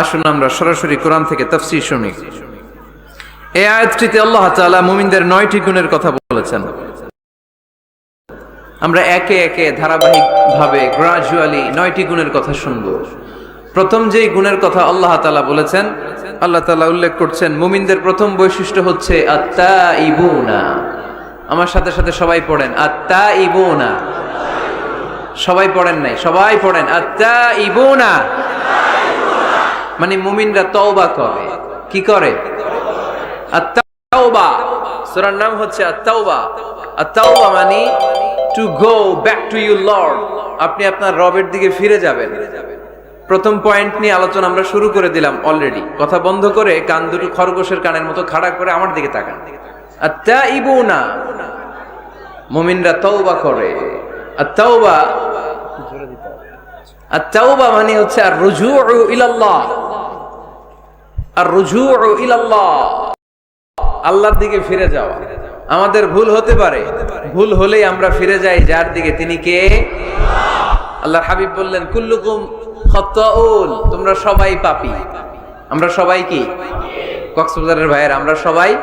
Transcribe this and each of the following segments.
আসুন আমরা সরাসরি কোরআন থেকে তফসির শুনি। এই আয়াতটিতে আল্লাহ তাআলা মুমিনদের নয়টি গুণের কথা বলেছেন। আমরা একে একে ধারাবাহিক ভাবে গ্রাজুয়ালি নয়টি গুণের কথা শুনব। প্রথম যেই গুণের কথা আল্লাহ তাআলা বলেছেন, আল্লাহ তাআলা উল্লেখ করছেন, মুমিনদের প্রথম বৈশিষ্ট্য হচ্ছে আত্মা ইবুনা আমার সাথে সাথে সবাই পড়েন আত্মা ইবুনা সবাই পড়েন নাই, সবাই পড়েন আত্মা ইবুনা মানে মুমিনরা তওবা করে। কি করে? আত্তাওবা। সূরার নাম হচ্ছে আত্তাওবা। আত্তাওবা মানে to go back to you lord আপনি আপনার রবের দিকে ফিরে যাবেন। প্রথম পয়েন্ট নিয়ে আলোচনা আমরা শুরু করে দিলাম অলরেডি কথা বন্ধ করে কান দুটো খরগোশের কানের মতো খাড়া করে আমার দিকে তাকান। আত্তাইবুনা। মুমিনরা তওবা করে। আর আত্তাওবা আত্তাওবা মানে হচ্ছে আর রুজুউ ইলাল্লাহ। আর রুজুউ ইলাল্লাহ। আল্লাহর দিকে ফিরে যাওয়া। আমাদের ভুল হতে পারে। ভুল হলেই আমরা ফিরে যাই, যার দিকে। তিনি কে? আল্লাহর হাবিব বললেন, কুল্লুকুম তোমরা সবাই পাপি। আমরা সবাই কি? কক্সবাজারের ভাইয়ের, আমরা সবাই?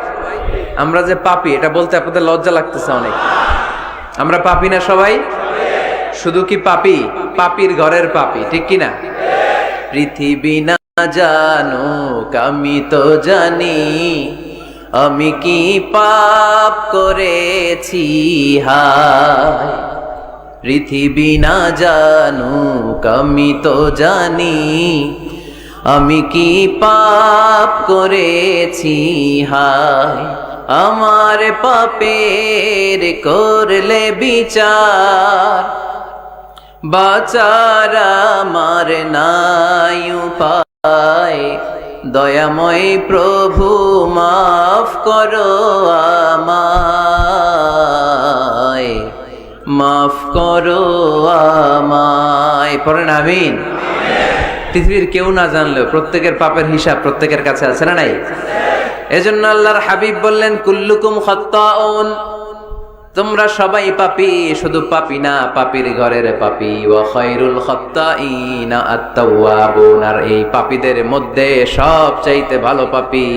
আমরা যে পাপি, এটা বলতে আপনাদের লজ্জা লাগতেছে অনেক। আমরা পাপি না সবাই? শুধু কি পাপী? পাপির ঘরের পাপী, ঠিক কি না পৃথিবী না জানুক, আমি তো জানি, আমি কি পাপ করেছি? হায়, পৃথিবী না জানো আমি তো জানি, আমি কি পাপ করেছি? হায়, আমার পাপের করলে বিচার বাচার আমার নাই উপায়। দয়াময় প্রভু, মাফ করো আমায়। মাফ করো আমায়। পড়েন আমিন। পৃথিবীর কেউ না জানলেও প্রত্যেকের পাপের হিসাব প্রত্যেকের কাছে আছে না নাই? এজন্য আল্লাহর হাবিব বললেন, কুল্লুকুম খত্তাউন। তোমরা সবাই পাপি, শুধু পাপি না, পাপির ঘরের পাপি। ওয়া খায়রুল খাত্তাইনা আত-তাওয়াবুন। আর এই পাপীদের মধ্যে সব চাইতে ভালো পাপি,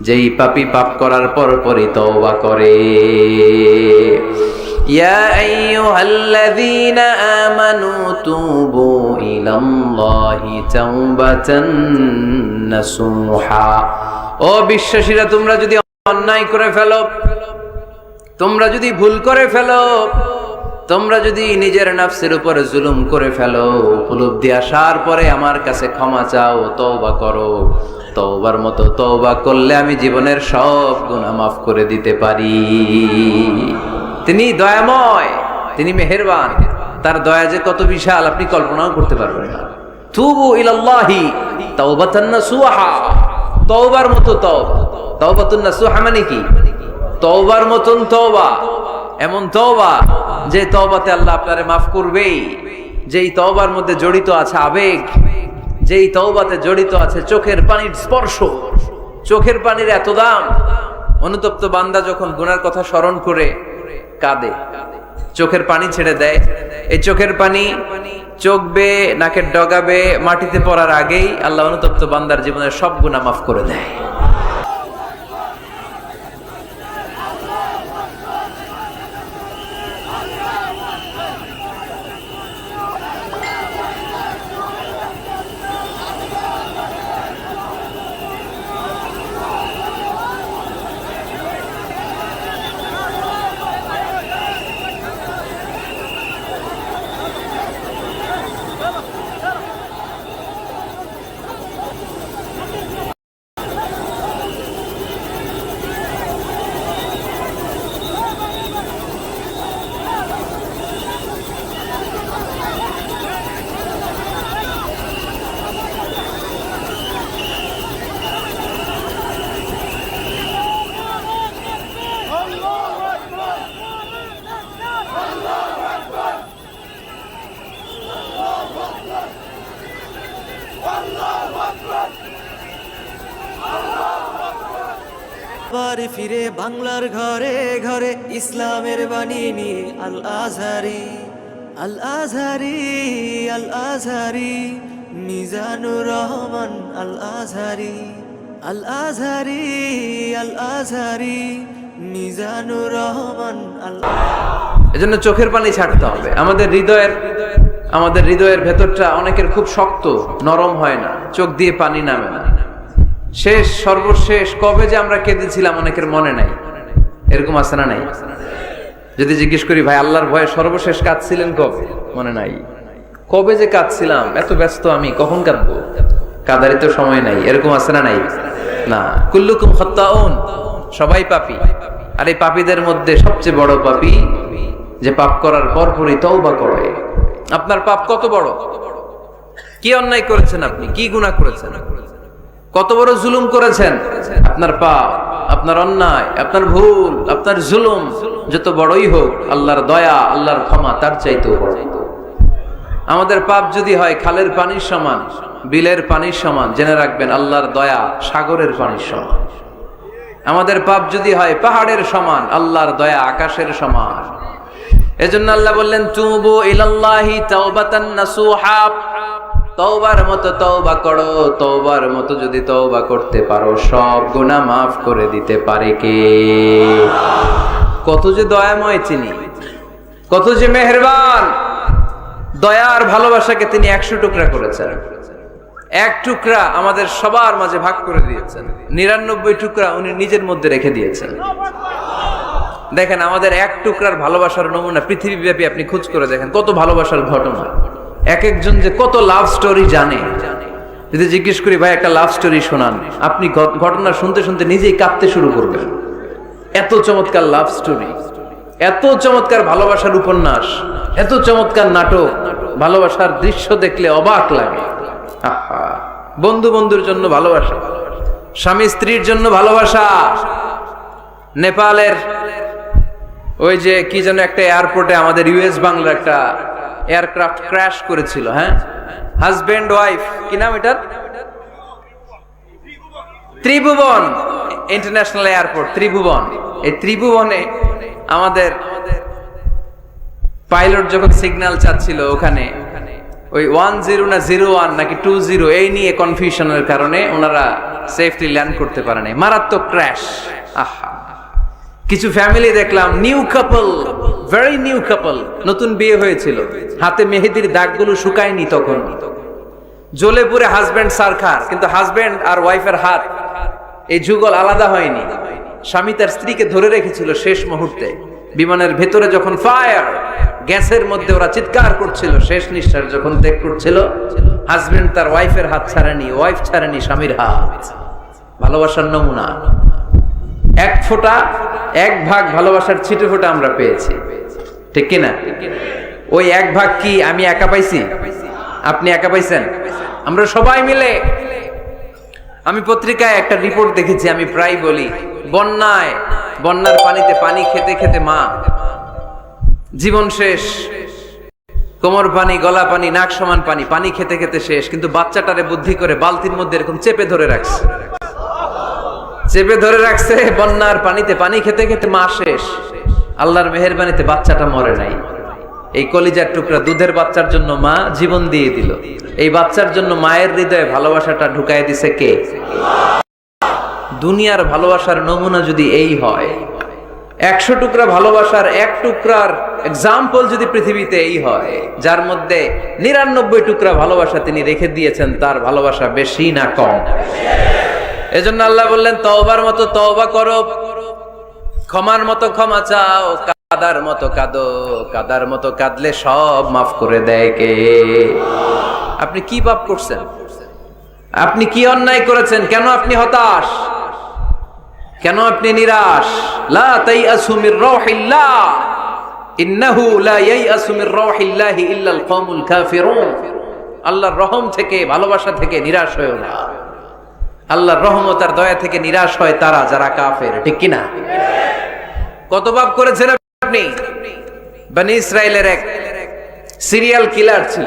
যেই পাপি পাপ করার পর পরই তওবা করে। ইয়া আইয়ুহাল্লাযীনা আমানু তুবু ইলাল্লাহি তাওবাতান নাসুহা। ও বিশ্বাসীরা, তোমরা যদি অন্যায় করে ফেলো তোমরা যদি ভুল করে ফেলো, তোমরা যদি নিজের নাফসের উপরে জুলুম করে ফেলো, উপলব্ধি আসার পরে আমার কাছে ক্ষমা চাও, তওবা করো। তওবার মতো তওবা করলে আমি জীবনের সব গুনাহ মাফ করে দিতে পারি। তিনি দয়াময়, তিনি মেহেরবান। তার দয়া যে কত বিশাল, আপনি কল্পনাও করতে পারবেন না। তুবু ইলাল্লাহি তাওবাতান নাসুহা। তওবার মতো তওবা। তাওবাতুন নাসুহা মানে কি? তওবার মতন তওবা। এমন তওবা যে তওবাতে আল্লাহ আপনারে মাফ করবেই। যেই তওবার মধ্যে জড়িত আছে আবেগ, যেই তওবাতে জড়িত আছে চোখের পানির স্পর্শ। চোখের পানির এত দাম। অনুতপ্ত বান্দা যখন গুনার কথা স্মরণ করে, কাঁদে। চোখের পানি ছেড়ে দেয়। এই চোখের পানি চোখ নাকের ডগাবে, মাটিতে পড়ার আগেই আল্লাহ অনুতপ্ত বান্দার জীবনের সব গুণা মাফ করে দেয় আবার ফিরে বাংলার ঘরে ঘরে ইসলামের বাণী নিয়ে আল আজহারি আল আজহারি আল আজহারি মিজানুর রহমান আল আজহারি আল আজহারি আল আজহারি মিজানুর রহমান আল এজন্য চোখের পানি ছাড়তে হবে। আমাদের হৃদয়ের আমাদের হৃদয়ের ভেতরটা অনেকের খুব শক্ত, নরম হয় না। চোখ দিয়ে পানি নামে না। শেষ, সর্বশেষ, কবে যে আমরা কেঁদেছিলাম অনেকের মনে নাই। এরকম আছে না নাই? যদি জিজ্ঞেস করি, ভাই, আল্লাহর ভয়ে সর্বশেষ কাঁদছিলেন কবে? মনে নাই। কবে যে কাঁদছিলাম, এত ব্যস্ত আমি, কখন কাঁদবো? কাদারি তো সময় নাই, এরকম আছে না নাই? না। কুল্লুকুম খত্তাউন, সবাই পাপি। আর এই পাপীদের মধ্যে সবচেয়ে বড় পাপী, যে পাপ করার পরপরই তওবা করে। আপনার পাপ কত বড়? কি অন্যায় করেছেন আপনি? কি গুনাহ করেছেন? কত বড় জুলুম করেছেন? আপনার পাপ, আপনার অন্যায়, আপনার ভুল, আপনার জুলুম যত বড়ই হোক, আল্লাহর দয়া, আল্লাহর ক্ষমা তার চাইতেও বড়। আমাদের পাপ যদি হয়, খালের পানির সমান, বিলের পানির সমান, জেনে রাখবেন, আল্লাহর দয়া সাগরের পানির সমান। আমাদের পাপ যদি হয়, পাহাড়ের সমান, আল্লাহর দয়া আকাশের সমান। এজন্য আল্লাহ বললেন, তুবু ইলাল্লাহি তাওবাতান নাসুহা। তওবার মতো তওবা করো, তওবার মতো যদি তওবা করতে পারো, সব গুনাহ মাফ করে দিতে পারে কে? কত যে দয়াময় চিনি কত যে মেহেরবান দয়া আর ভালোবাসাকে তিনি একশো টুকরা করেছেন। এক টুকরা আমাদের সবার মাঝে ভাগ করে দিয়েছেন। নিরানব্বই টুকরা উনি নিজের মধ্যে রেখে দিয়েছেন। দেখেন, আমাদের এক টুকরার ভালোবাসার নমুনা পৃথিবীব্যাপী আপনি খোঁজ করে দেখেন, কত ভালোবাসার ঘটনা। এক একজন যে কত লাভ স্টোরি জানে। যদি জিজ্ঞেস করি, ভাই, একটা লাভ স্টোরি শোনান। আপনি ঘটনা শুনতে শুনতে নিজেই কাঁদতে শুরু করবেন। এত চমৎকার লাভ স্টোরি এত চমৎকার ভালোবাসার উপন্যাস, এত চমৎকার নাটক, ভালোবাসার দৃশ্য দেখলে অবাক লাগে। বন্ধু বন্ধুর জন্য ভালোবাসা, স্বামী স্ত্রীর জন্য ভালোবাসা। নেপালের ওই যে কি যেন একটা এয়ারপোর্টে আমাদের ইউএস বাংলার একটা এয়ারক্রাফট ক্র্যাশ করেছিল হ্যাঁ? হাজবেন্ড ওয়াইফ কি নাম এটার? Tribhuvan international airport Tribhuvan. এই ত্রিভুবনে আমাদের পাইলট যখন সিগন্যাল চাচ্ছিল ওখানে, ওই ওয়ান জিরো না জিরো ওয়ান নাকি টু জিরো এই নিয়ে কনফিউশনের কারণে ওনারা সেফলি ল্যান্ড করতে পারে নাই মারাত্মক ক্র্যাশ আহা। কিছু ফ্যামিলি দেখলাম new couple very new couple নতুন বিয়ে হয়েছিল। হাতে মেহেদির দাগগুলো শুকায়নি তখন। জ্বলে পুরে হাজবেন্ড সারখার, কিন্তু হাজবেন্ড আর ওয়াইফের হাত, এই যুগল আলাদা হয়নি। স্বামী তার স্ত্রীকে ধরে রেখেছিল শেষ মুহূর্তে। বিমানের ভেতরে যখন ফায়ার গ্যাসের মধ্যে ওরা চিৎকার করছিল, শেষ নিঃশ্বাস যখন ত্যাগ করছিল হাজবেন্ড তার ওয়াইফের হাত ছাড়েনি ওয়াইফ ছাড়েনি স্বামীর হাত। ভালোবাসার নমুনা। এক ফোঁটা, এক ভাগ ভালোবাসার ছিটে ফোঁটা আমরা পেয়েছি। ঠিক কিনা ওই এক ভাগ কি আমি একা পাইছি? আপনি একা পাইছেন? আমরা সবাই মিলে। আমি পত্রিকায় একটা রিপোর্ট দেখেছি, আমি প্রায় বলি, বন্যায়, বন্যার পানিতে পানি খেতে খেতে মা, জীবন শেষ। কোমর পানি, গলা পানি, নাক সমান পানি পানি খেতে খেতে শেষ, কিন্তু বাচ্চাটারে বুদ্ধি করে বালতির মধ্যে এরকম চেপে ধরে রাখছে। চেপে ধরে রাখছে, বন্যার পানিতে পানি খেতে খেতে মা শেষ। আল্লাহর মেহেরবানিতে বাচ্চাটা মরে নাই। এই কলিজার টুকরা দুধের বাচ্চার জন্য মা জীবন দিয়ে দিল। এই বাচ্চার জন্য মায়ের হৃদয়ে ভালোবাসাটা ঢুকাই দিছে কে? দুনিয়ার ভালোবাসার নমুনা যদি এই হয়, একশো টুকরা ভালোবাসার এক টুকরার এক্সাম্পল যদি পৃথিবীতে এই হয়, যার মধ্যে নিরানব্বই টুকরা ভালোবাসা তিনি রেখে দিয়েছেন, তার ভালোবাসা বেশি না কম। এজন্য আল্লাহ বললেন, তওবার মতো তওবা করো। ক্ষমার মতো ক্ষমা চাও, কাদার মতো কাঁদো। কাদার মতো কাঁদলে সব মাফ করে দেয় কে? আপনি কি পাপ করছেন? আপনি কি অন্যায় করেছেন? কেন আপনি হতাশ? কেন আপনি নিরাশ? লা তাইআসু মির রাহিল্লাহ ইন্নাহু লা ইয়াইআসু মির রাহিল্লাহি ইল্লাল কওমুল কাফিরুন। আল্লাহর রহম থেকে, ভালোবাসা থেকে নিরাশ হয়েও না। আল্লাহর রহমত আর দয়া থেকে নিরাশ হয় তারা, যারা কাফের। ঠিক কিনা? কত পাপ করেছেন আপনি? বনি ইসরায়েলের এক সিরিয়াল কিলার ছিল।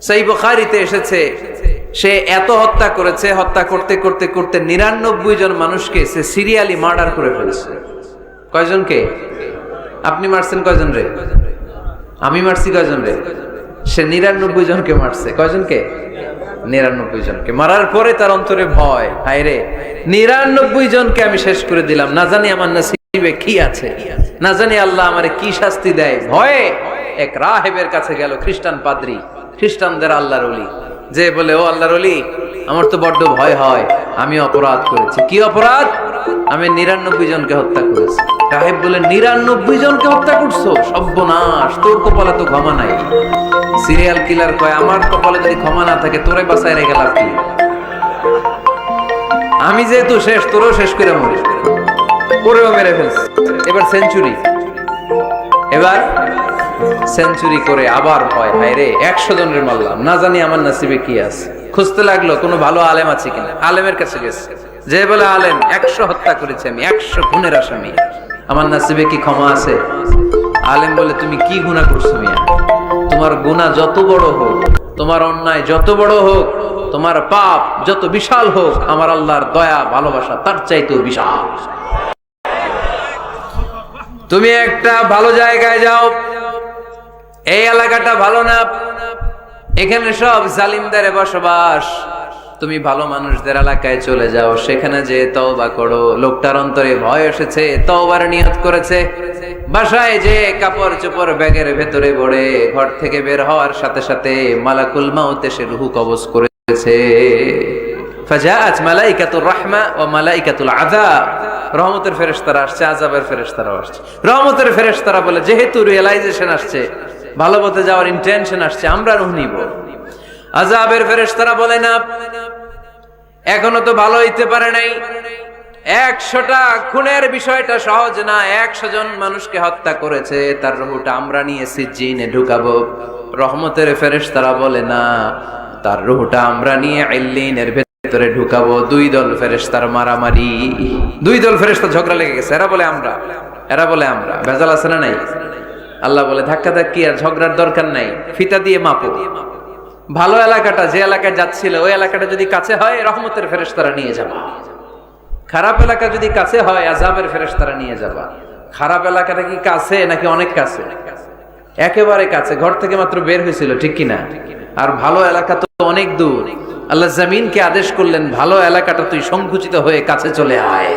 সেই বুখারিতে এসেছে, সে এত হত্যা করেছে, হত্যা করতে করতে করতে নিরানব্বই জন মানুষকে সে সিরিয়ালি মার্ডার করে ফেলেছে। কয়জনকে? আপনি মারছেন কয়জন রে? আমি মারছি কয়জন রে? সে নিরানব্বই জনকে মারছে। কয়জনকে? নিরানব্বই জনকে। মারার পরে তার অন্তরে ভয়। হায় রে নিরানব্বই জনকে আমি শেষ করে দিলাম। না জানি আমার নসিবে কি আছে। না জানি আল্লাহ আমারে কি শাস্তি দেয়। ভয়ে এক রাহেবের কাছে গেল খ্রিস্টান পাদ্রী। খ্রিস্টানদের আল্লাহর অলি যে বলে, ও আল্লাহর অলি আমার তো বড্ড ভয় হয়। আমি অপরাধ করেছি। কি অপরাধ? আমি নিরানব্বই জনকে হত্যা করেছি। রাহেব বলে, নিরানব্বই জনকে হত্যা করছ? সর্বনাশ। তোর কপালে তো ক্ষমা নাই। সিরিয়াল কিলার কয়, আমার কপালে যদি ক্ষমা না থাকে, তোরে বাসায় রেখে লাভ কি? আমি যেহেতু শেষ, তোরও শেষ করে মরি ওরেও মেরে ফেলছি। এবার সেঞ্চুরি। এবার সেঞ্চুরি করে আবার ভয়। হায় রে একশো জনের মারলাম। না জানি আমার নাসিবে কি আছে। খুঁজতে লাগল, কোনো ভালো আলেম আছে কিনা। আলেমের কাছে গেছে। যে বলে আলেম, একশো হত্যা করেছে আমি, একশো খুনের আসামি। আমার নাসিবে কি ক্ষমা আছে? আলেম বলে, তুমি কি গুণা করছ মিয়া? তোমার গুণা যত বড় হোক, তোমার অন্যায় যত বড় হোক, তোমার পাপ যত বিশাল হোক, আমার আল্লাহর দয়া, ভালোবাসা তার চাইতেও বিশাল। তুমি একটা ভালো জায়গায় যাও, এই এলাকাটা ভালো না, এখানে সব জালিমদারে বসবাস। তুমি ভালো মানুষদের এলাকায় চলে যাও, সেখানে যে তওবা করো। লোকটার অন্তরে ভয় এসেছে, তওবার নিয়ত করেছে। বাসায় যে কাপড় চোপড় ব্যাগের ভেতরে ভরে ঘর থেকে বের হওয়ার সাথে সাথে মালাকুল মাউত এসে রুহু কবজ করেছে। মালাইকাতুর রাহমা মালাইকাতুল আযাব। রহমতের ফেরেশতারা আসছে, আযাবের ফেরেশতারাও আসছে। রহমতের ফেরেশতারা বলে, যেহেতু রিয়েলাইজেশন আসছে, ভালো পথে যাওয়ার ইন্টেনশন আসছে, আমরা রুহ নিব। আযাবের ফেরেশতারা বলে, না এখনও তো ভালো হইতে পারে নাই। একশোটা খুনের বিষয়টা সহজ না, একশো জন মানুষকে হত্যা করেছে, তার রুহুটা আমরা নিয়ে সিজিনে ঢুকাবো। রহমতের ফেরেশতারা বলে, না, তার রুহুটা আমরা নিয়ে আইলিনের ভেতরে ঢুকাবো। দুই দল ফেরেশতার মারামারি। দুই দল ফেরেশতা ঝগড়া লেগে গেছে। এরা বলে, আমরা। এরা বলে, আমরা। ভেজাল আছে না নাই? আল্লাহ বলে ধাক্কা ধাক্কি আর ঝগড়ার দরকার নাই। ফিতা দিয়ে মাপো। ভালো এলাকাটা, যে এলাকায় যাচ্ছিল, ওই এলাকাটা যদি কাছে হয়, রহমতের ফেরেশতারা নিয়ে যাবা। খারাপ এলাকা যদি কাছে হয় আজাবের ফেরেশতারা নিয়ে যাবা। খারাপ এলাকাটা কি কাছে, নাকি অনেক কাছে? একেবারে কাছে। ঘর থেকে মাত্র বের হয়েছিল, ঠিক কিনা? আর ভালো এলাকা তো অনেক দূর। আল্লাহ জামিনকে আদেশ করলেন, ভালো এলাকাটা তুই সংকুচিত হয়ে কাছে চলে আয়।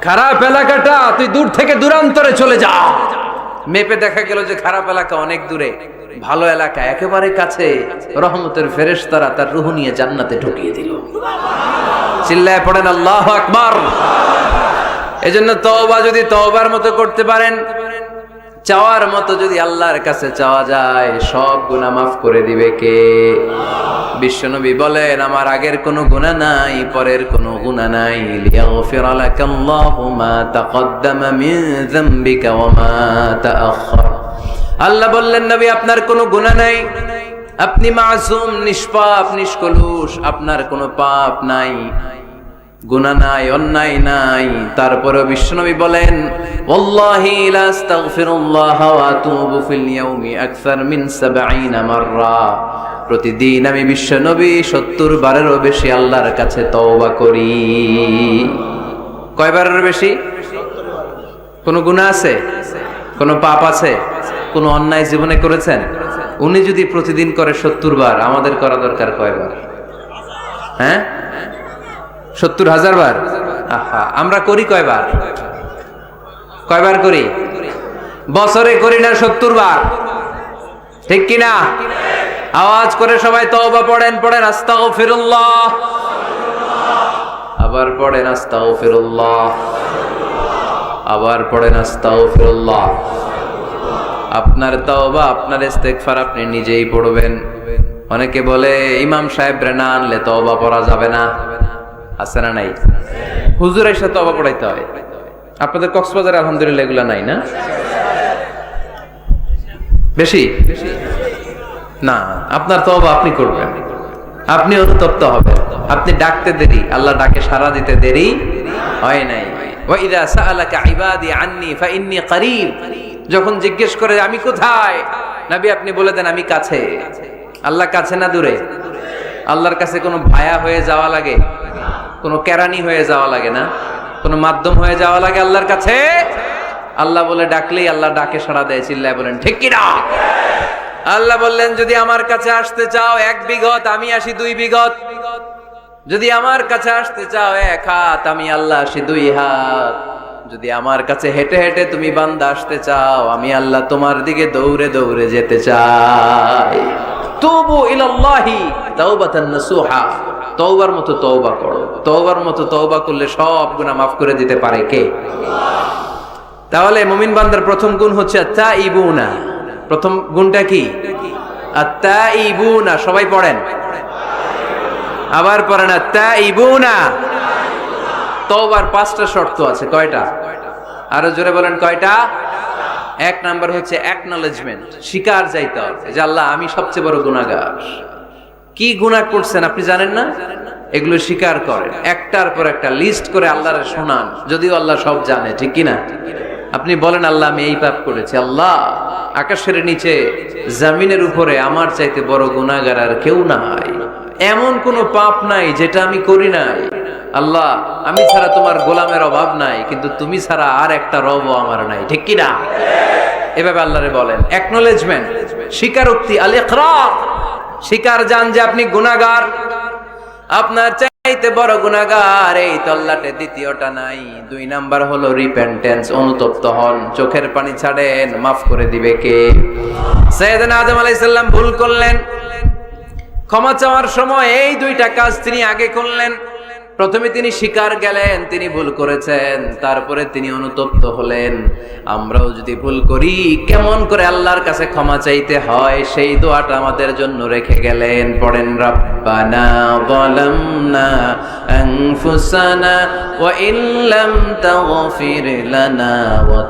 খারাপ এলাকাটা, তুই দূর থেকে দূরান্তরে চলে যা। মেপে দেখা গেল যে খারাপ এলাকা অনেক দূরে। ভালো এলাকা, একেবারে কাছে। রহমতের ফেরেশতারা তার রুহ নিয়ে জান্নাতে ঢুকিয়ে দিল। চিল্লায় পড়েন, আল্লাহ আকবার। এজন্য তওবা যদি তওবার মতো করতে পারেন, চাওয়ার মতো যদি আল্লাহর কাছে চাওয়া যায়, সব গুনাহ মাফ করে দিবে কে? বিশ্বনবী বলেন, আমার আগের কোনো গুনাহ নাই, পরের কোনো গুনাহ নাই। লিয়াগফির লাকাল্লাহু মা তাকদ্দামা মিন যামবিকা ওয়া মা তাআখার আল্লাহ বললেন, নবী, আপনার কোনো গুনাহ নাই। আপনি মাসুম, নিষ্পাপ, নিষ্কলুষ, আপনার কোনো পাপ নাই। গুনাহ নাই, অন্যায় নাই। তারপরে বিশ্বনবী বলেন, ওয়াল্লাহি লা আস্তাগফিরুল্লাহ ওয়া আতুবু ফিল ইয়াউমি মিন 70 মাররা। প্রতিদিন আমি বিশ্বনবী 70 বারেরও বেশি আল্লাহর কাছে তওবা করি। কয়বারের বেশি? কোনো গুনাহ আছে? কোনো পাপ আছে? কোনো অন্যায় জীবনে করেছেন? উনি যদি প্রতিদিন করে 70 বার, আমাদের করা দরকার কয়বার হ্যাঁ? সত্তর হাজার বার? আমরা করি কয়বার কয়বার করি? বছরে করি না সত্তর বার। ঠিক কিনা আওয়াজ করে সবাই তওবা পড়েন পড়েন, আস্তাগফিরুল্লাহ। আবার পড়েন, আস্তাগফিরুল্লাহ। আবার পড়েন, আস্তাগফিরুল্লাহ। আপনার তওবা, আপনার ইস্তেগফার আপনি নিজেই পড়বেন। অনেকে বলে, ইমাম সাহেব না আনলে তওবা পড়া যাবে না। আছে না নাই? হুজুরের সাথে তবা পড়াইতে হয়। আপনাদের কক্সবাজার আলহামদুলিল্লাহ এগুলা নাই না? বেশি? না, আপনার তবা আপনি করবেন। আপনি অনুতপ্ত হবেন। আপনি ডাকতে দেরি। আল্লাহ ডাকে সারা দিতে দেরি হয় নাই। ওয়াইদা সাআলাকা ইবাদি আন্নি ফাইন্নী করিব। যখন জিজ্ঞেস করে, আমি কোথায়? নাবি আপনি বলে দেন, আমি কাছে। আল্লাহ কাছে না দূরে? আল্লাহর কাছে কোনো ভায়া হয়ে যাওয়া লাগে? কোনো কেরানি হয়ে যাওয়া লাগে না? কোনো মাধ্যম হয়ে যাওয়া লাগে আল্লাহর কাছে? আল্লাহ বলে, ডাকলেই আল্লাহ ডাকে সাড়া দেয়। চিল্লায় বলেন, ঠিক কিনা আল্লাহ বললেন, যদি আমার কাছে আসতে চাও এক বিঘত আমি আসি দুই বিঘত যদি আমার কাছে আসতে চাও এক হাত, আমি আল্লাহ আসি দুই হাত। যদি আমার কাছে হেঁটে হেঁটে তুমি বান্দা আসতে চাও, আমি আল্লাহ তোমার দিকে দৌড়ে দৌড়ে যেতে চাই। তবু ইলাল্লাহি তাওবাতান নাসুহা। তওবার মতো তওবা করো। তওবার মতো তওবা করলে সব গুনাহ মাফ করে দিতে পারে কে? তাহলে মুমিন বান্দার প্রথম গুণ হচ্ছে আত্তা ইবুনা প্রথম গুণটা কি? আত্তা ইবুনা সবাই পড়েন। আবার পড়েন আত্তা ইবুনা তওবার পাঁচটা শর্ত আছে কয়টা? আরও জোরে বলেন কয়টা? এক নাম্বার হচ্ছে অ্যাকনলেজমেন্ট স্বীকার যাইতে হবে। যে আল্লাহ আমি সবচেয়ে বড় গুনাহগার। কি গুনাহ করছেন আপনি জানেন না? এগুলো স্বীকার করেন। একটার পর একটা লিস্ট করে আল্লাহরে শোনান যদিও আল্লাহ সব জানে ঠিক কি না আপনি বলেন আল্লাহ আমি এই পাপ করেছি। আল্লাহ আকাশের নিচে জামিনের উপরে আমার চাইতে বড় গুনাহগার আর কেউ নাই। এমন কোনো পাপ নাই যেটা আমি করি নাই। আল্লাহ, আমি ছাড়া তোমার গোলামের অভাব নাই, কিন্তু তুমি ছাড়া আর একটা রবও আমার নাই। ঠিক কি না? এভাবে আল্লাহরে বলেন। অ্যাকনোলেজমেন্ট স্বীকারোক্তি আল ইকরার স্বীকার জান যে আপনি গুনাহগার। আপনার চাইতে বড় গুনাহগার এই তল্লাটে দ্বিতীয়টা নাই। দুই নাম্বার হলো রিপেন্টেন্স অনুতপ্ত হন। চোখের পানি ছাড়েন, মাফ করে দিবে কে? সৈয়দনা আদম আলাইহিস সালাম ভুল করলেন। ক্ষমা চাওয়ার সময় এই দুইটা কাজ তিনি আগে করলেন। প্রথমে তিনি শিকার গেলেন, তিনি ভুল করেছেন, তারপরে তিনি অনুতপ্ত হলেন। আমরাও যদি ভুল করি, কেমন করে আল্লাহর কাছে ক্ষমা চাইতে হয়, সেই দোয়াটা আমাদের জন্য রেখে গেলেন। পড়েন, রব্বানা যালামনা আনফুসানা ওয়া ইল্লাম তাগফির লানা ওয়া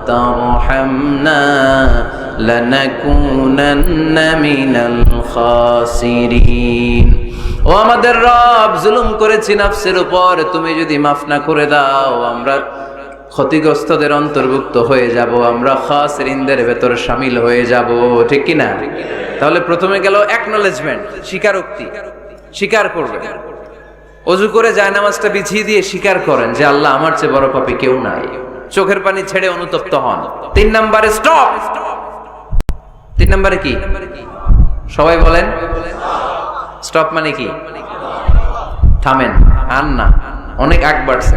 ও আমাদের রব, জুলুম করেছি নাফসের উপর, তুমি যদি মাফ না করে দাও, আমরা ক্ষতিগ্রস্তদের অন্তর্ভুক্ত হয়ে যাব, আমরা খাসরিনদের ভেতর সামিল হয়ে যাব, ঠিক কি না? তাহলে প্রথমে গেল অ্যাকনোলেজমেন্ট স্বীকারোক্তি, স্বীকার করবে। অজু করে যায় নামাজটা বিছিয়ে দিয়ে স্বীকার করেন যে আল্লাহ আমার চেয়ে বড় পাপি কেউ নাই। চোখের পানি ছেড়ে অনুতপ্ত হন। তিন নম্বরে স্টপ তিন নম্বরে কি? সবাই বলেন। স্টপ মানে কি? থামেন। আন না, অনেক আগ বাড়ছে।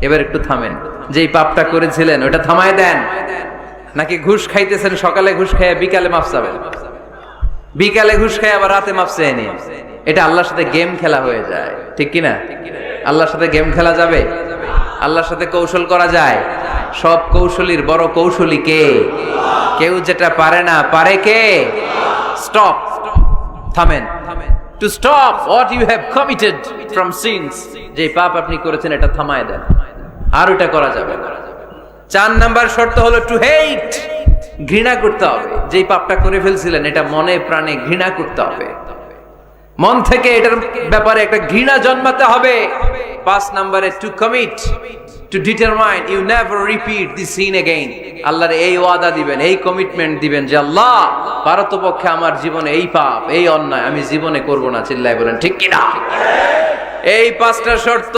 এবার একটু থামেন। যেই পাপটা করেছিলেন, ওটা থামায় দেন। নাকি ঘুষ খাইতেছেন, সকালে ঘুষ খাইয়া বিকালে মাফ চাবেন? বিকালে ঘুষ খাই আবার রাতে মাফ চেয়ে নিন। এটা আল্লাহর সাথে গেম খেলা হয়ে যায়। ঠিক কিনা? আল্লাহর সাথে গেম খেলা যাবে? আল্লাহর সাথে কৌশল করা যায়। সব কৌশলীর বড় কৌশলী কে? কেউ যেটা পারে না, পারে কে? স্টপ থামেন। To stop what you have committed from sins যে পাপ আপনি করেছেন, এটা থামায় দেন। আর ওটা করা যাবে চার নাম্বার শর্ত হলো টু হেট ঘৃণা করতে হবে। যেই পাপটা করে ফেলছিলেন, এটা মনে প্রাণে ঘৃণা করতে হবে। মন থেকে এটার ব্যাপারে একটা ঘৃণা জন্মাতে হবে। পাঁচ নাম্বারে to commit to determine you never repeat the sin again আল্লাহর এই ওয়াদা দিবেন, এই কমিটমেন্ট দিবেন যে, আল্লাহ পারতপক্ষে আমার জীবনে এই পাপ, এই অন্যায় আমি জীবনে করব না। চিল্লাই বলেন, ঠিক কিনা? এই পাঁচটা শর্ত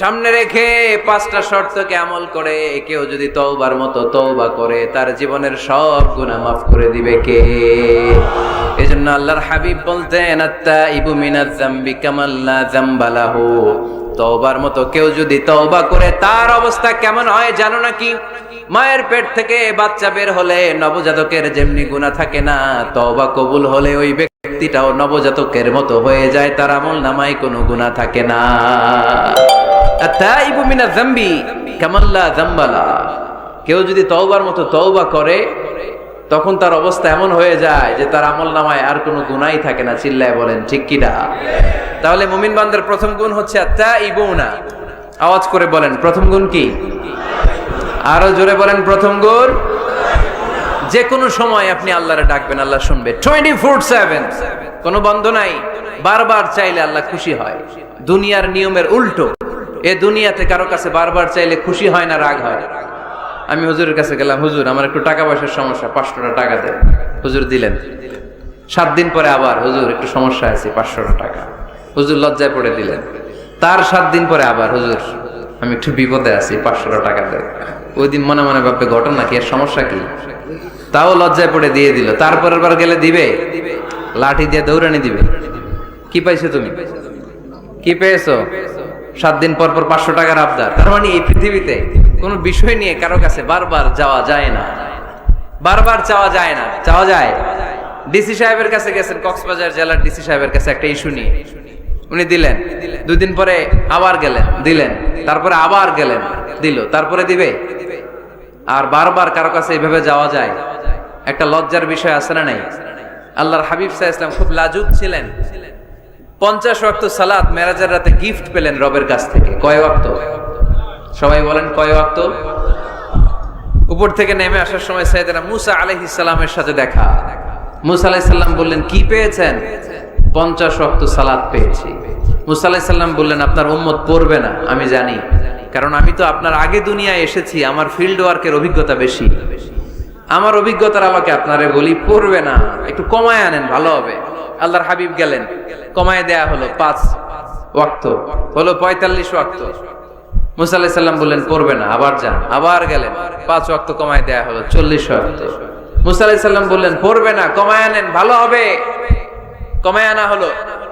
সামনে রেখে পাঁচটা শর্তকে আমল করে, কেউ যদি তওবার মতো তওবা করে, তার জীবনের সব গুনাহ মাফ করে দিবে কে? এজন্য আল্লাহর হাবিব বলতেন আত্তা ইবু মিনাজ জামবি কামাল্লা জামবালাহু তওবার মতো কেউ যদি তওবা করে, তার অবস্থা কেমন হয় জানো নাকি? মায়ের পেট থেকে বাচ্চা বের হলে নবজাতকের যেমনি গুনাহ থাকে না, তওবা কবুল হলে ওই ব্যক্তিটাও নবজাতকের মতো হয়ে যায়, তার আমল নামায় কোনো গুনাহ থাকে না। আত্তাইবু মিনা যামবি, কামাল্লা যামবালা। কেউ যদি তওবার মতো তওবা করে তখন তার অবস্থা এমন হয়ে যায় যে তার আমল নামায় আর কোনো গুণাই থাকে না, চিল্লায় বলেন, ঠিক কিনা তাহলে মুমিন বান্দার প্রথম গুণ হচ্ছে আত্তাইবুনা। আওয়াজ করে বলেন, প্রথম গুণ কি? আরও জোরে বলেন, প্রথম গুণ। যে কোনো সময় আপনি আল্লাহরে ডাকবেন, আল্লাহ শুনবে। Twenty four seven. কোনো বন্ধ নাই। বারবার চাইলে আল্লাহ খুশি হয়। দুনিয়ার নিয়মের উল্টো। এ দুনিয়াতে কারও কাছে বারবার চাইলে খুশি হয় না, রাগ হয়। আমি হুজুরের কাছে গেলাম, হুজুর, আমার একটু টাকা পয়সার সমস্যা, পাঁচশোটা টাকা দেন হুজুর দিলেন। সাত দিন পরে আবার, হুজুর, একটু সমস্যা আছে, পাঁচশোটা টাকা। হুজুর লজ্জায় পড়ে দিলেন। তার সাত দিন পরে আবার, হুজুর, আমি একটু বিপদে আছি, পাঁচশোটা টাকা দেন ওই দিন মনে মনে ভাববে, ঘটনা কি, এর সমস্যা কি? তাও লজ্জায় পড়ে দিয়ে দিল। তারপরের বার গেলে দিবে? লাঠি দিয়ে দৌড়ানি দিবে? কি পাইছো তুমি? কি পেয়েছ? সাত দিন পর পর পাঁচশো টাকার আবদার। তার মানে এই পৃথিবীতে কোনো বিষয় নিয়ে কারও কাছে বারবার যাওয়া যায় না। বারবার চাওয়া যায় না। চাওয়া যায়? ডিসি সাহেবের কাছে গেছেন, কক্সবাজার জেলার ডিসি সাহেবের কাছে একটা ইস্যু নিয়ে। উনি দিলেন। দুই দিন পরে আবার গেলেন, দিলেন। তারপরে আবার গেলেন, দিল। তারপরে দিবে? আর বারবার কারও কাছে এইভাবে যাওয়া যায়? একটা লজ্জার বিষয় আছে না নাই? আল্লাহর হাবিব সাহা ইসলাম খুব লাজুক ছিলেন। পঞ্চাশ ওয়াক্ত সালাদ মেরাজের রাতে গিফট পেলেন রবের কাছ থেকে। কয় ওয়াক্ত? সবাই বলেন কয় ওয়াক্ত? উপর থেকে নেমে আসার সময় সাইদানা মুসা আলাইহিস সালামের সাথে দেখা। মুসা আলাইহিস সালাম বললেন, কি পেয়েছেন? পঞ্চাশ ওয়াক্ত সালাদ পেয়েছি। মুসা আলাইহিস সালাম বললেন, আপনার উম্মত পড়বে না, আমি জানি। কারণ আমি তো আপনার আগে দুনিয়ায় এসেছি, আমার ফিল্ড ওয়ার্কের অভিজ্ঞতা বেশি। আমার অভিজ্ঞতার আলোকে আপনারে বলি, পড়বে না, একটু কমায় আনেন, ভালো হবে। আল্লাহর হাবিব গেলেন। কমায় দেয়া হলো পাঁচ ওয়াক্ত, হলো পঁয়তাল্লিশ ওয়াক্ত। মুসা আলাইহিস সাল্লাম বললেন, পড়বে না, আবার যান। আবার গেলেন, পাঁচ ওয়াক্ত কমায় দেয়া হলো, চল্লিশ ওয়াক্ত। মুসা আলাইহিস সাল্লাম বললেন, পড়বে না, কমায় আনেন, ভালো হবে। কমায় আনা হলো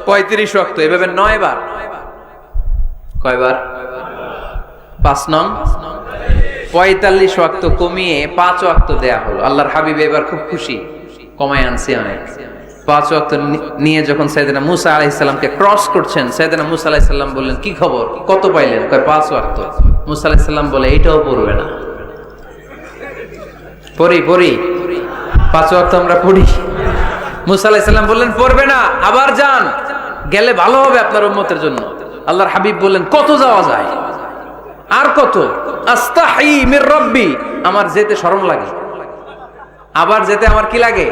পঁয়ত্রিশ ওয়াক্ত, এভাবে নয় বার। কয়বার পাঁচ নং। পঁয়তাল্লিশ ওয়াক্ত কমিয়ে পাঁচ ওয়াক্ত দেয়া হলো। আল্লাহর হাবিব এবার খুব খুশি, কমায় আনছে অনেক। পাঁচ ওয়াক্ত নিয়ে যখন সাইদানা মুসা আলাইসাল্লামকে ক্রস করছেন সাইদানা মুসা আলাইসাল্লাম বললেন, কি খবর? কত পাইলেন? কয়, পাঁচ ওয়াক্ত। মুসা আলাইসাল্লাম বলে, এইটাও পড়বে না। পড়ি পড়ি। পাঁচ ওয়াক্ত আমরা পড়ি। মুসা আলাইসাল্লাম বললেন, পড়বে না, আবার যান। গেলে ভালো হবে আপনার উম্মতের জন্য। আল্লাহর হাবিব বললেন, কত যাওয়া যায়? আর কত? আস্তাহি মির রব্বি। আমার যেতে শরম লাগে। আবার যেতে আমার কি লাগে?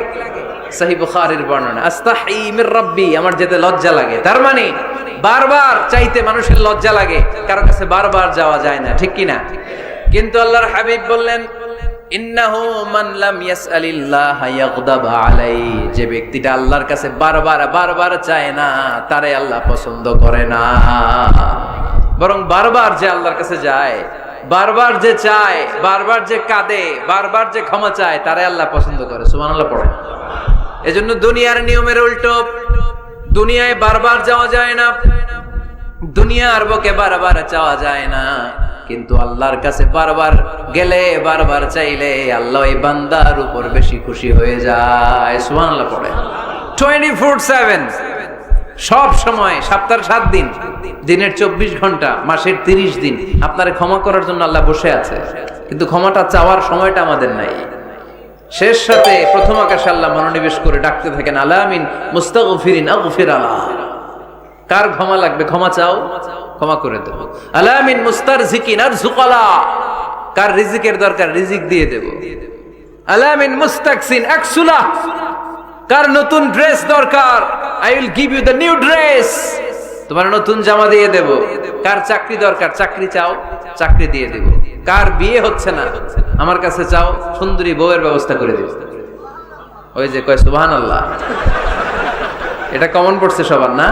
সহি বুখারীর বর্ণনা রব্বি আমার যেতে লজ্জা লাগে। তার মানে বারবার চাইতে মানুষের লজ্জা লাগে, কারও কাছে বারবার যাওয়া যায় না, ঠিক কি না কিন্তু আল্লাহর হাবিব বললেন, ইন্নাহু মান লাম ইয়াসআলিল্লাহ ইয়াগদাব আলাই যে ব্যক্তিটা আল্লাহর কাছে বারবার বারবার চায় না, তারে আল্লাহ পছন্দ করে না। বরং বারবার যে আল্লাহর কাছে যায়, বারবার যে চায়, বারবার যে কাঁদে, বারবার যে ক্ষমা চায়, তারে আল্লাহ পছন্দ করে। সুমান আল্লাহ পড়ে এজন্য দুনিয়ার নিয়মের উল্টো। দুনিয়ায় বারবার যাওয়া যায় না। দুনিয়ার বুকে বারবার চাওয়া যায় না। কিন্তু আল্লাহর কাছে বারবার গেলে, বারবার চাইলে আল্লাহ এই বান্দার উপর বেশি খুশি হয়ে যায়। সুবহানাল্লাহ পড়ে। Twenty four seven. সব সময়, সপ্তাহের সাত দিন, দিনের চব্বিশ ঘণ্টা, মাসের তিরিশ দিন। আপনার ক্ষমা করার জন্য আল্লাহ বসে আছে। কিন্তু ক্ষমাটা চাওয়ার সময়টা আমাদের নাই। শেষ সাথে প্রথম আকাশে আল্লাহ মনোনিবেশ করে ডাকতে থাকেন, আলামিন আগফির আল্লাহ কার ক্ষমা লাগবে? ক্ষমা চাও? ক্ষমা করে দেবো। আলামিন মুস্তার ঝিকিন আর ঝুকালা কার রিজিকের দরকার? রিজিক দিয়ে দেব। আলামিন মুস্তাকসিন একসুলা কার নতুন ড্রেস দরকার? I will give you the new dress. তোমার নতুন জামা দিয়ে দেব। কার চাকরি দরকার? চাকরি চাও? চাকরি দিয়ে দেব। কার বিয়ে হচ্ছে না, আমার কাছে চাও সুন্দরী বউয়ের ব্যবস্থা করে দেব ওই যে কয়, সুবহানাল্লাহ। এটা কমন পড়ছে সবার, না?